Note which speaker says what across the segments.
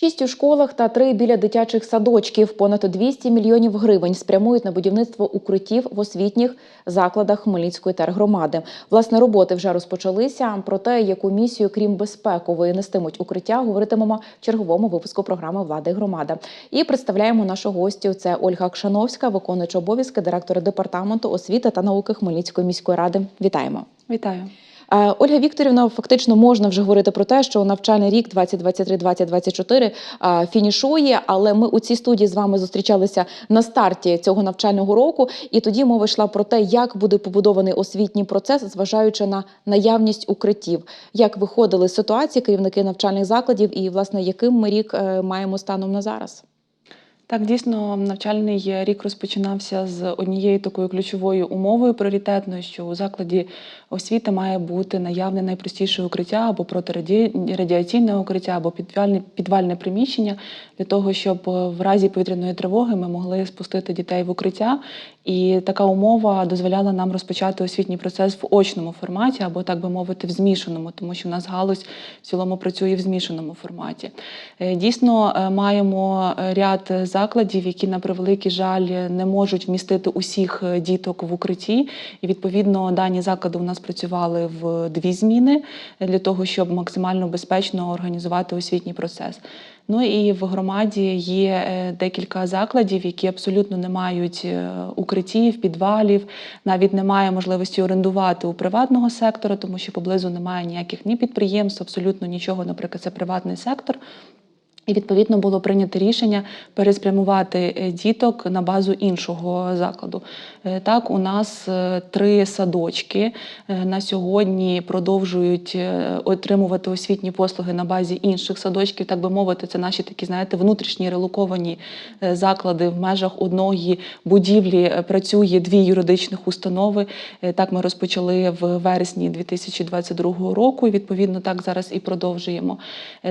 Speaker 1: Шість у школах та три біля дитячих садочків. Понад 200 мільйонів гривень спрямують на будівництво укриттів в освітніх закладах Хмельницької тергромади. Власне, роботи вже розпочалися. Про те, яку місію, крім безпекової, нестимуть укриття, говоритимемо в черговому випуску програми Влада і громада. І представляємо нашу гостю. Це Ольга Кшановська, виконуюча обов'язки директора департаменту освіти та науки Хмельницької міської ради. Вітаємо.
Speaker 2: Вітаю.
Speaker 1: Е, Ольга Вікторівна, фактично можна вже говорити про те, що навчальний рік 2023-2024 е, фінішує, але ми у цій студії з вами зустрічалися на старті цього навчального року, і тоді мова йшла про те, як буде побудований освітній процес, зважаючи на наявність укриттів, як виходили з ситуації керівники навчальних закладів, і власне яким ми рік е, маємо станом на зараз.
Speaker 2: Так, дійсно, навчальний рік розпочинався з однією такою ключовою умовою пріоритетною, що у закладі освіти має бути наявне найпростіше укриття або протирадіаційне укриття, або підвальне, підвальне приміщення для того, щоб в разі повітряної тривоги ми могли спустити дітей в укриття. І така умова дозволяла нам розпочати освітній процес в очному форматі, або так би мовити, в змішаному, тому що в нас галузь в цілому працює в змішаному форматі. Е, Дійсно, е, маємо ряд закладів, які на превеликий жаль не можуть вмістити усіх е, діток в укритті. І відповідно дані заклади у нас працювали в дві зміни для того, щоб максимально безпечно організувати освітній процес. Ну і в громаді є е, декілька закладів, які абсолютно не мають е, укриттів, підвалів, навіть немає можливості орендувати у приватного сектора, тому що поблизу немає ніяких ні підприємств, абсолютно нічого. Наприклад, це приватний сектор. І відповідно було прийнято рішення переспрямувати е, діток на базу іншого закладу. Е, Так, у нас е, три садочки на сьогодні продовжують отримувати освітні послуги на базі інших садочків. Так би мовити, це наші такі, знаєте, внутрішні релоковані заклади в межах одної будівлі. Працює дві юридичних установи. Так ми розпочали в вересні 2022 року. І відповідно так зараз і продовжуємо.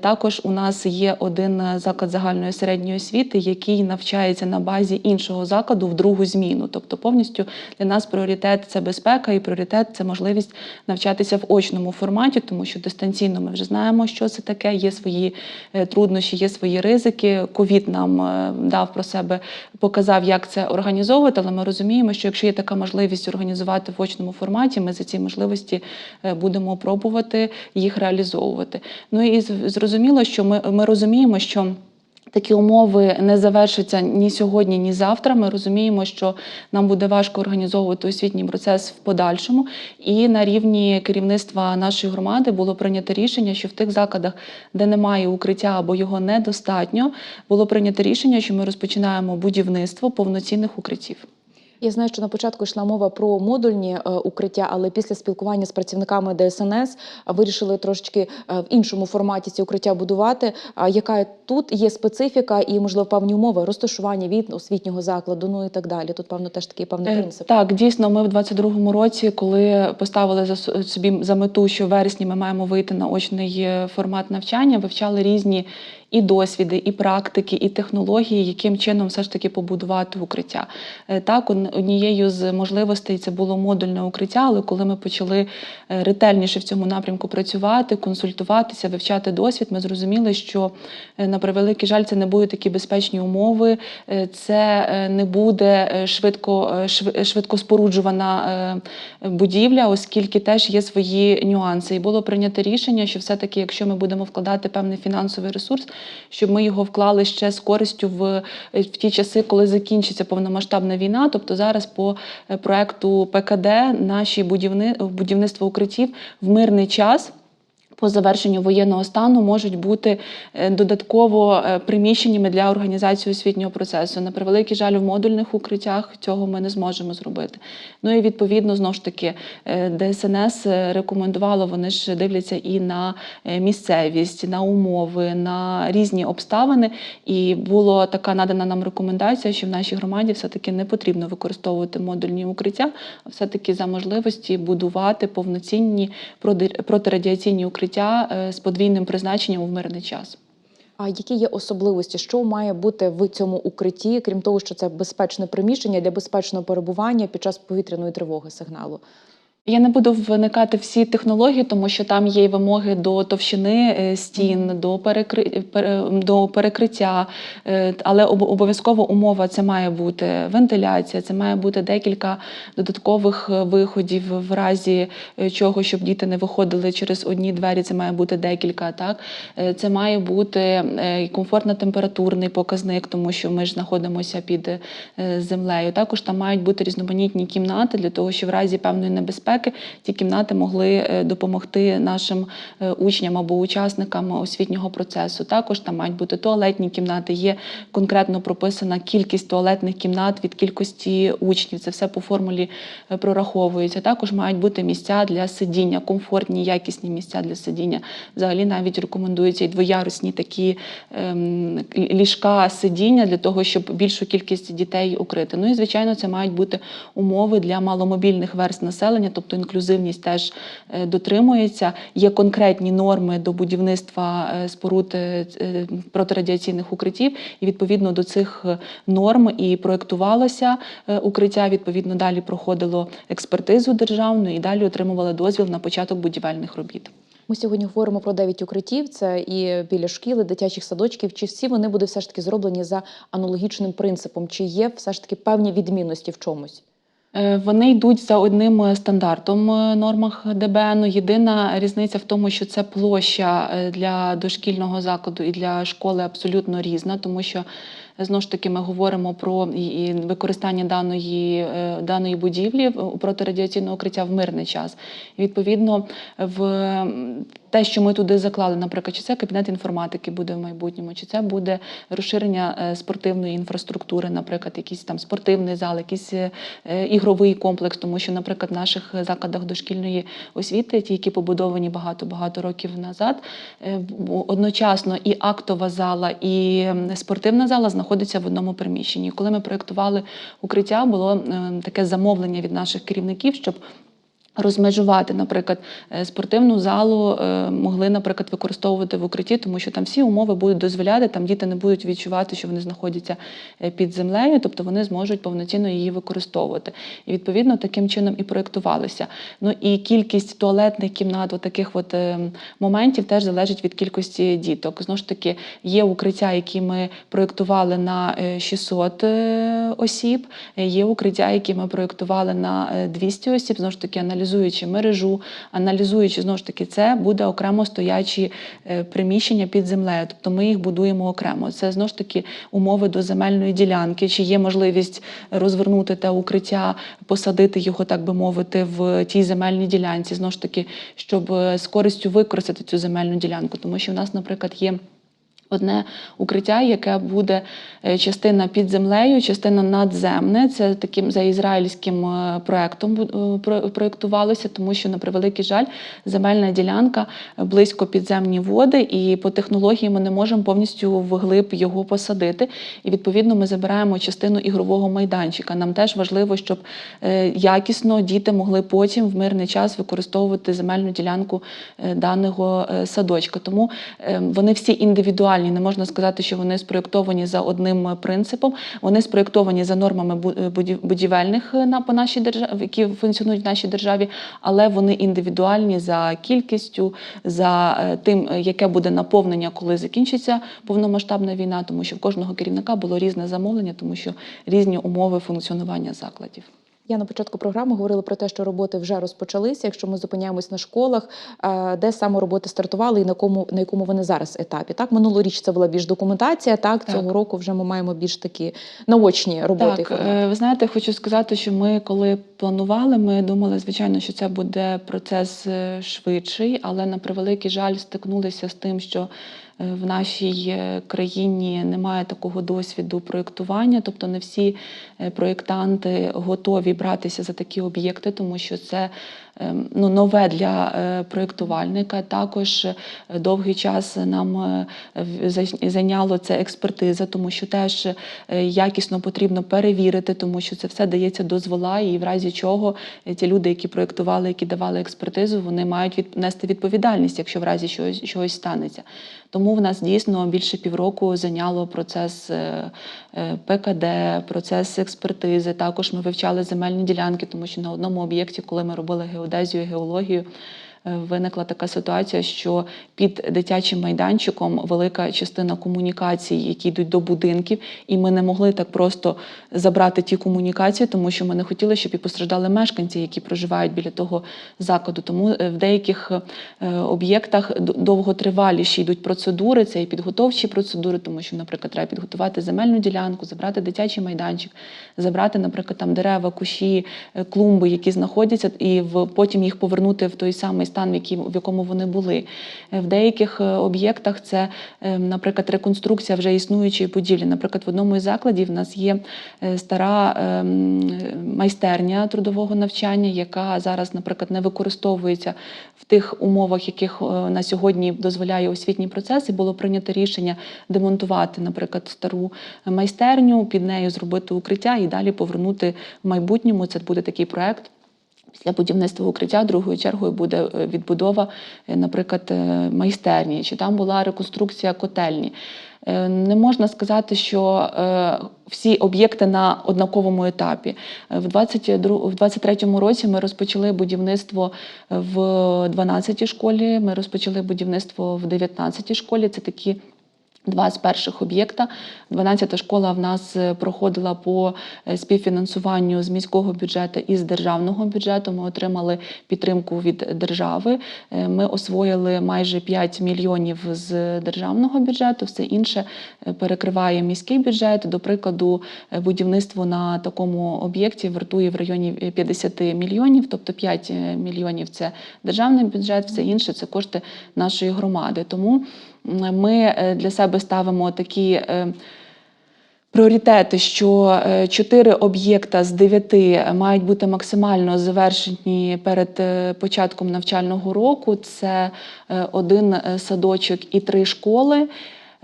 Speaker 2: Також у нас є один е, заклад загальної середньої освіти, який навчається на базі іншого закладу в другу зміну. Тобто, повністю для нас пріоритет це безпека, і пріоритет це можливість навчатися в очному форматі, тому що дистанційно ми вже знаємо, що це таке. Є свої е, труднощі, є свої ризики. Ковід нам е, дав про себе, показав, як це організовувати. Але ми розуміємо, що якщо є така можливість організувати в очному форматі, ми за ці можливості будемо пробувати їх реалізовувати. Ну і зрозуміло, що ми, ми розуміємо, що. Такі умови не завершаться ні сьогодні, ні завтра. Ми розуміємо, що нам буде важко організовувати освітній процес в подальшому. І на рівні керівництва нашої громади було прийнято рішення, що в тих закладах, де немає укриття або його недостатньо, було прийнято рішення, що ми розпочинаємо будівництво повноцінних укриттів.
Speaker 1: Я знаю, що на початку йшла мова про модульні е, укриття, але після спілкування з працівниками ДСНС вирішили трошечки е, в іншому форматі ці укриття будувати. Яка тут є специфіка і, можливо, певні умови розташування від освітнього закладу, ну і так далі. Тут, певно, теж такий певний
Speaker 2: Е,
Speaker 1: принцип.
Speaker 2: Так, дійсно, ми в 22-му році, коли поставили за собі за мету, що в вересні ми маємо вийти на очний формат навчання, вивчали різні і досвіди, і практики, і технології, яким чином все ж таки побудувати укриття. Е, Так, однією з можливостей це було модульне укриття, але коли ми почали е, ретельніше в цьому напрямку працювати, консультуватися, вивчати досвід, ми зрозуміли, що е, на превеликий жаль, це не будуть такі безпечні умови, це не буде швидко, швидко споруджувана будівля, оскільки теж є свої нюанси. І було прийнято рішення, що все-таки, якщо ми будемо вкладати певний фінансовий ресурс, щоб ми його вклали ще з користю в, е, в ті часи, коли закінчиться повномасштабна війна. Тобто зараз по е, проекту ПКД наші будівни, будівництво укриттів в мирний час. По завершенню воєнного стану можуть бути е, додатково е, приміщеннями для організації освітнього процесу. На превеликий жаль, в модульних укриттях цього ми не зможемо зробити. Ну і відповідно знову ж таки е, ДСНС рекомендувало, вони ж дивляться і на місцевість, на умови, на різні обставини. І була така надана нам рекомендація, що в нашій громаді все-таки не потрібно використовувати модульні укриття, а все-таки за можливості будувати повноцінні протирадіаційні укриття е, з подвійним призначенням в мирний час.
Speaker 1: А які є особливості, що має бути в цьому укритті, крім того, що це безпечне приміщення для безпечного перебування під час повітряної тривоги сигналу?
Speaker 2: Я не буду вникати всі технології, тому що там є й вимоги до товщини е, стін, до, перекри... до перекриття, е, але об- обов'язково умова це має бути вентиляція, це має бути декілька додаткових е, виходів в разі е, чого, щоб діти не виходили через одні двері. Це має бути декілька. Так Е, це має бути е, комфортно-температурний показник, тому що ми ж знаходимося під е, землею. Також там мають бути різноманітні кімнати для того, щоб в разі певної небезпеки ті кімнати могли е, допомогти нашим е, учням або учасникам освітнього процесу. Також там мають бути туалетні кімнати. Є конкретно прописана кількість туалетних кімнат від кількості учнів. Це все по формулі е, прораховується. Також мають бути місця для сидіння, комфортні, якісні місця для сидіння. Взагалі навіть рекомендуються і двоярусні такі ем, ліжка сидіння для того, щоб більшу кількість дітей укрити. Ну і звичайно, це мають бути умови для маломобільних верст населення, тобто інклюзивність теж е, дотримується. Є конкретні норми до будівництва е, споруд е, протирадіаційних укриттів, і відповідно до цих норм і проєктувалося е, укриття. Відповідно, далі проходило експертизу державну і далі отримували дозвіл на початок будівельних робіт.
Speaker 1: Ми сьогодні говоримо про 9 укриттів. Це і біля шкіл, дитячих садочків. Чи всі вони будуть все ж таки зроблені за аналогічним принципом? Чи є все ж таки певні відмінності в чомусь?
Speaker 2: Е, Вони йдуть за одним е, стандартом е, нормах ДБН. Єдина різниця в тому, що це площа для дошкільного закладу і для школи абсолютно різна, тому що знову ж таки ми говоримо про використання даної, е, даної будівлі протирадіаційного укриття в мирний час. Відповідно, в те, що ми туди заклали, наприклад, чи це кабінет інформатики буде в майбутньому, чи це буде розширення е, спортивної інфраструктури, наприклад, якийсь там спортивний зал, якийсь е, ігровий комплекс, тому що, наприклад, в наших закладах дошкільної освіти, ті, які побудовані багато-багато років назад, одночасно і актова зала, і спортивна зала знаходяться в одному приміщенні. Коли ми проєктували укриття, було е, таке замовлення від наших керівників, щоб Розмежувати, наприклад, е, спортивну залу е, могли, наприклад, використовувати в укритті, тому що там всі умови будуть дозволяти, там діти не будуть відчувати, що вони знаходяться е, під землею, тобто вони зможуть повноцінно її використовувати. І відповідно таким чином і проєктувалися. Ну і кількість туалетних кімнат, от таких от моментів теж залежить від кількості діток. Знову ж таки, є укриття, які ми проєктували на е, 600 е, осіб, є укриття, які ми проєктували на е, 200 осіб. Знову ж таки, аналізуючи мережу, аналізуючи знову ж таки, це буде окремо стоячі е, приміщення під землею. Тобто ми їх будуємо окремо. Це знову ж таки умови до земельної ділянки, чи є можливість розвернути те укриття, посадити його, так би мовити, в тій земельній ділянці. Знову ж таки, щоб е, з користю використати цю земельну ділянку, тому що в нас, наприклад, є. Одне укриття, яке буде е, частина під землею, частина надземне. Це таким за ізраїльським е, проектом е, про- проєктувалося, тому що на превеликий жаль, земельна ділянка близько підземні води, і по технології ми не можемо повністю вглиб його посадити. І відповідно ми забираємо частину ігрового майданчика. Нам теж важливо, щоб якісно діти могли потім в мирний час використовувати земельну ділянку даного садочка. Тому вони всі індивідуальні. Не можна сказати, що вони спроєктовані за одним е, принципом. Вони спроєктовані за нормами е, будів- будівельних е, на по нашій державі, які функціонують в нашій державі, але вони індивідуальні за кількістю, за тим, яке буде наповнення, коли закінчиться повномасштабна війна, тому що в кожного керівника було різне замовлення, тому що різні умови функціонування закладів.
Speaker 1: Я на початку програми говорила про те, що роботи вже розпочалися. Якщо ми зупиняємось на школах, е, де саме роботи стартували і на якому на якому вони зараз етапі? Так, минулоріч це була більш документація. Так,
Speaker 2: Так.
Speaker 1: цього року вже ми маємо більш такі наочні роботи.
Speaker 2: Так, е, ви знаєте, хочу сказати, що ми, коли планували, ми думали, звичайно, що це буде процес е, швидший, але на превеликий жаль стикнулися з тим, що в нашій е, країні немає такого досвіду проєктування, тобто не всі е, проєктанти готові братися за такі об'єкти, тому що це ну, нове для е, проєктувальника. Також е, довгий час нам е, зайняло це експертиза, тому що теж якісно потрібно перевірити, тому що це все дається дозвола, і в разі чого ті люди, які проєктували, які давали експертизу, вони мають від- нести відповідальність, якщо в разі чогось, чогось станеться. Тому в нас дійсно більше півроку зайняло процес ПКД, процес експертизи. Також ми вивчали земельні ділянки, тому що на одному об'єкті, коли ми робили геодезію, геодезію, геологію. Е, Виникла така ситуація, що під дитячим майданчиком велика частина комунікацій, які йдуть до будинків, і ми не могли так просто забрати ті комунікації, тому що ми не хотіли, щоб і постраждали мешканці, які проживають біля того закладу. Тому е, в деяких е, об'єктах довготриваліші йдуть процедури, це і підготовчі процедури, тому що, наприклад, треба підготувати земельну ділянку, забрати дитячий майданчик, забрати, наприклад, там дерева, кущі, е, клумби, які знаходяться, і потім їх повернути в той самий стан, в, якому вони були. Е, В деяких е, об'єктах це, е, наприклад, реконструкція вже існуючої будівлі. Наприклад, в одному із закладів в нас є стара ем, майстерня трудового навчання, яка зараз, наприклад, не використовується в тих умовах, яких на сьогодні дозволяє освітній процес, і було прийнято рішення демонтувати, наприклад, стару майстерню, під нею зробити укриття і далі повернути в майбутньому. Це буде такий проект. Після будівництва укриття другою чергою буде е, відбудова, е, наприклад, е, майстерні, чи там була реконструкція котельні. Не можна сказати, що всі об'єкти на однаковому етапі. В 22 в 23-му році ми розпочали будівництво в 12-й школі. Ми розпочали будівництво в 19-й школі. Це такі Два з перших об'єкта. 12-та школа в нас е, проходила по е, співфінансуванню з міського бюджету і з державного бюджету. Ми отримали підтримку від держави. Е, Ми освоїли майже 5 мільйонів з державного бюджету. Все інше перекриває міський бюджет. До прикладу, будівництво на такому об'єкті вартує в районі 50 мільйонів, тобто 5 мільйонів це державний бюджет, все інше це кошти нашої громади. Тому ми е, для себе ставимо такі. е, Пріоритети, що е, чотири об'єкта з дев'яти мають бути максимально завершені перед початком навчального року. Це один садочок і три школи.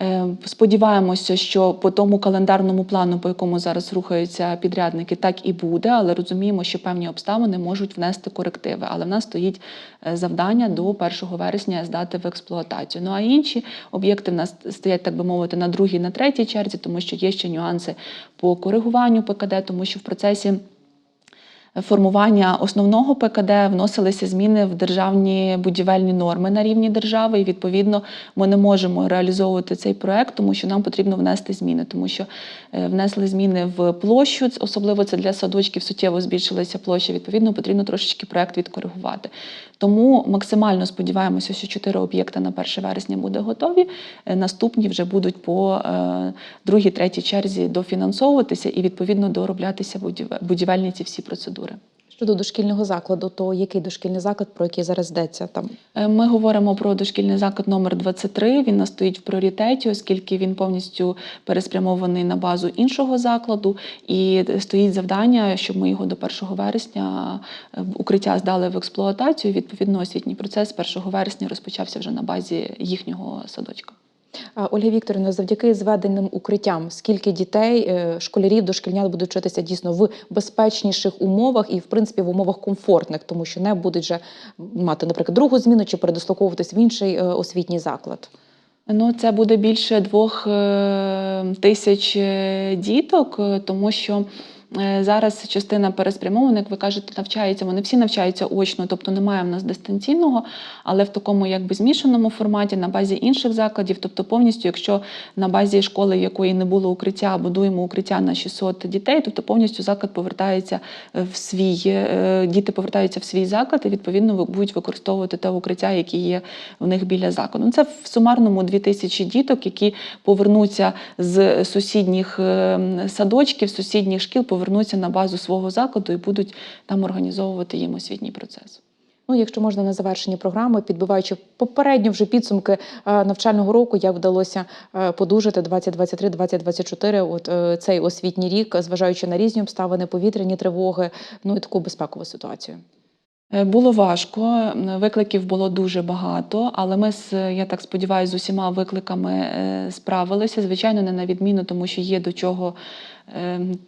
Speaker 2: Е, Сподіваємося, що по тому календарному плану, по якому зараз рухаються підрядники, так і буде, але розуміємо, що певні обставини можуть внести корективи. Але в нас стоїть е, завдання до 1 вересня здати в експлуатацію. Ну а інші об'єкти в нас стоять, так би мовити, на другій, на третій черзі, тому що є ще нюанси по коригуванню ПКД, тому що в процесі формування основного ПКД вносилися зміни в державні будівельні норми на рівні держави. І відповідно ми не можемо реалізовувати цей проект, тому що нам потрібно внести зміни, тому що е, внесли зміни в площу, особливо це для садочків суттєво збільшилася площа. Відповідно, потрібно трошечки проект відкоригувати. Тому максимально сподіваємося, що чотири об'єкти на 1 вересня буде готові. Е, Наступні вже будуть по е, другій, третій черзі дофінансовуватися і відповідно дороблятися будіве- будівельні ці всі процедури.
Speaker 1: Щодо дошкільного закладу, то який дошкільний заклад, про який зараз йдеться там?
Speaker 2: Е, Ми говоримо про дошкільний заклад номер 23. Він нас стоїть в пріоритеті, оскільки він повністю переспрямований на базу іншого закладу. І стоїть завдання, щоб ми його до 1 вересня е, укриття здали в експлуатацію. Відповідно, освітній процес 1 вересня розпочався вже на базі їхнього садочка.
Speaker 1: Ольга Вікторівна, завдяки зведеним укриттям, скільки дітей, е, школярів, дошкільнят будуть вчитися дійсно в безпечніших умовах і, в принципі, в умовах комфортних, тому що не будуть вже мати, наприклад, другу зміну чи передислоковуватись в інший е, освітній заклад.
Speaker 2: Ну, це буде більше двох е, тисяч діток, тому що зараз частина переспрямована, як ви кажете, навчається. Вони всі навчаються очно, тобто немає в нас дистанційного, але в такому якби змішаному форматі на базі інших закладів. Тобто, повністю, якщо на базі школи, якої не було укриття, будуємо укриття на 600 дітей, тобто повністю заклад повертається е, в свій е, діти повертаються в свій заклад і відповідно будуть використовувати те укриття, яке є в них біля закладу. Ну, Це в сумарному 2000 діток, які повернуться з сусідніх е, садочків, сусідніх шкіл, повернуться на базу свого закладу і будуть там організовувати їм освітній процес.
Speaker 1: Ну, якщо можна на завершенні програми, підбиваючи попередньо вже підсумки е, навчального року, як вдалося е, подужати 2023-2024, от е, цей освітній рік, зважаючи на різні обставини, повітряні тривоги, ну і таку безпекову ситуацію.
Speaker 2: Було важко, викликів було дуже багато, але ми з я так сподіваюся, з усіма викликами справилися. Звичайно, не на відміну, тому що є до чого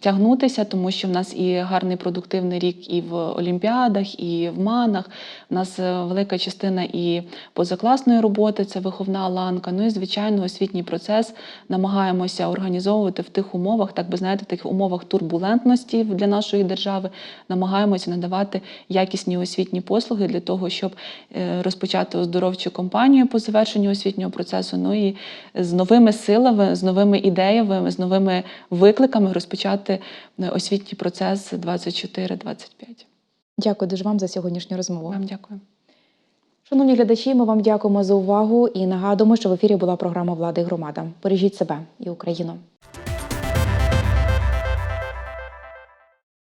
Speaker 2: тягнутися, тому що в нас і гарний продуктивний рік і в олімпіадах, і в манах. У нас е, велика частина і позакласної роботи, це виховна ланка. Ну і звичайно, освітній процес намагаємося організовувати в тих умовах, так би знаєте, в тих умовах турбулентності для нашої держави. Намагаємося надавати якісні освітні послуги для того, щоб е, розпочати оздоровчу кампанію по завершенню освітнього процесу. Ну і з новими силами, з новими ідеями, з новими викликами розпочати е, освітній процес 24-25.
Speaker 1: Дякую дуже вам за сьогоднішню розмову.
Speaker 2: Вам дякую.
Speaker 1: Шановні глядачі, ми вам дякуємо за увагу і нагадуємо, що в ефірі була програма Влади і громада. Бережіть себе і Україну.